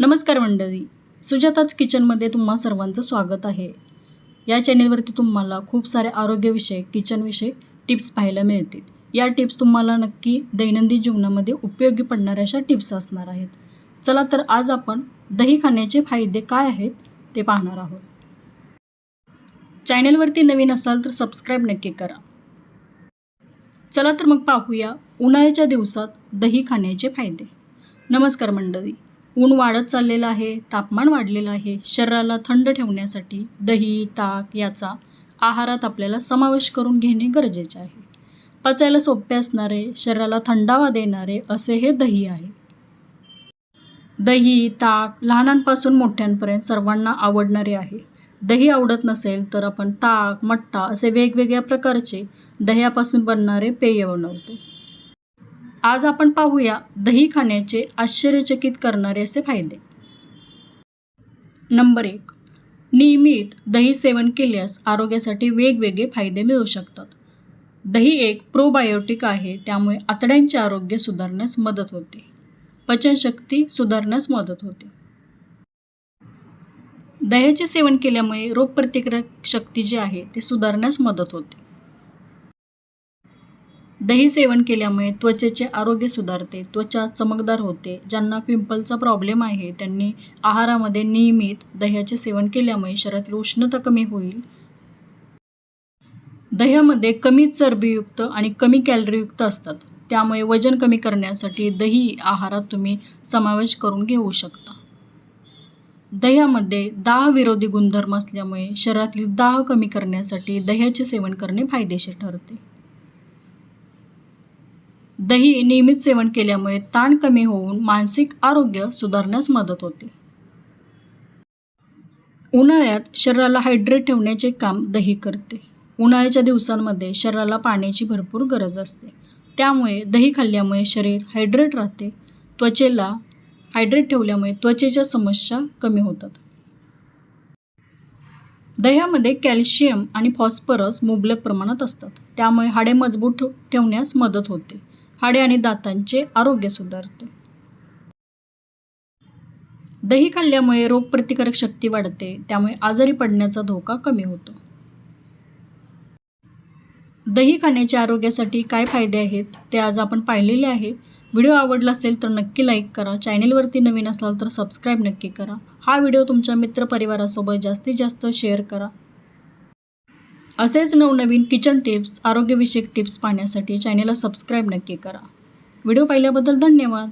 नमस्कार मंडळी. सुजाताच किचनमध्ये तुम्हा सर्वांचं स्वागत आहे. या चॅनेलवरती तुम्हाला खूप सारे आरोग्यविषयक किचनविषयक टिप्स पाहायला मिळतील. या टिप्स तुम्हाला नक्की दैनंदिन जीवनामध्ये उपयोगी पडणाऱ्या अशा टिप्स असणार आहेत. चला तर आज आपण दही खाण्याचे फायदे काय आहेत ते पाहणार आहोत. चॅनेलवरती नवीन असाल तर सबस्क्राईब नक्की करा. चला तर मग पाहूया उन्हाळ्याच्या दिवसात दही खाण्याचे फायदे. नमस्कार मंडळी. ऊन वाढत चाललेलं आहे तापमान वाढलेलं आहे शरीराला थंड ठेवण्यासाठी दही ताक याचा आहारात आपल्याला समावेश करून घेणे गरजेचे आहे. पचायला सोपे असणारे शरीराला थंडावा देणारे असे हे दही आहे. दही ताक लहानांपासून मोठ्यांपर्यंत सर्वांना आवडणारे आहे. दही आवडत नसेल तर आपण ताक मट्टा असे वेगवेगळ्या प्रकारचे दह्यापासून बनणारे पेय बनवतो. आज आपण पाहूया दही खाण्याचे आश्चर्यचकित करणारे असे फायदे. नंबर एक नियमित दही सेवन केल्यास आरोग्यासाठी वेगवेगळे फायदे मिळू शकतात. दही एक प्रोबायोटिक आहे त्यामुळे आतड्यांचे आरोग्य सुधारण्यास मदत होते. पचनशक्ती सुधारण्यास मदत होते. दह्याचे सेवन केल्यामुळे रोगप्रतिकारक शक्ती जी आहे ते सुधारण्यास मदत होते. दही सेवन केल्यामुळे त्वचेचे आरोग्य सुधारते त्वचा चमकदार होते. ज्यांना पिंपलचा प्रॉब्लेम आहे त्यांनी आहारामध्ये नियमित दह्याचे सेवन केल्यामुळे शरीरातील उष्णता कमी होईल. दह्यामध्ये कमी चरबीयुक्त आणि कमी कॅलरीयुक्त असतात. त्यामुळे वजन कमी करण्यासाठी दही आहारात तुम्ही समावेश करून घेऊ शकता. दह्यामध्ये दाह विरोधी गुणधर्म असल्यामुळे शरीरातील दाह कमी करण्यासाठी दह्याचे सेवन करणे फायदेशीर ठरते. दही नियमित सेवन केल्यामुळे ताण कमी होऊन मानसिक आरोग्य सुधारण्यास मदत होते. उन्हाळ्यात शरीराला हायड्रेट ठेवण्याचे काम दही करते. उन्हाळ्याच्या दिवसांमध्ये शरीराला पाण्याची भरपूर गरज असते. त्यामुळे दही खाल्ल्यामुळे शरीर हायड्रेट राहते. त्वचेला हायड्रेट ठेवल्यामुळे त्वचेच्या समस्या कमी होतात. दह्यामध्ये कॅल्शियम आणि फॉस्फरस मुबलक प्रमाणात असतात. त्यामुळे हाडे मजबूत ठेवण्यास मदत होते. हाडे आणि दातांचे आरोग्य सुधारते. दही खाल्ल्यामुळे रोगप्रतिकारक शक्ती वाढते त्यामुळे आजारी पडण्याचा धोका कमी होतो. दही खाण्याच्या आरोग्यासाठी काय फायदे आहेत ते आज आपण पाहिलेले आहे. व्हिडिओ आवडला असेल तर नक्की लाईक करा. चॅनेलवरती नवीन असाल तर सबस्क्राईब नक्की करा. हा व्हिडिओ तुमच्या मित्रपरिवारासोबत जास्तीत जास्त शेअर करा. असेच नवनवीन किचन टिप्स आरोग्यविषयक टिप्स पाहण्यासाठी चॅनेलला सबस्क्राईब नक्की करा. व्हिडिओ पाहिल्याबद्दल धन्यवाद.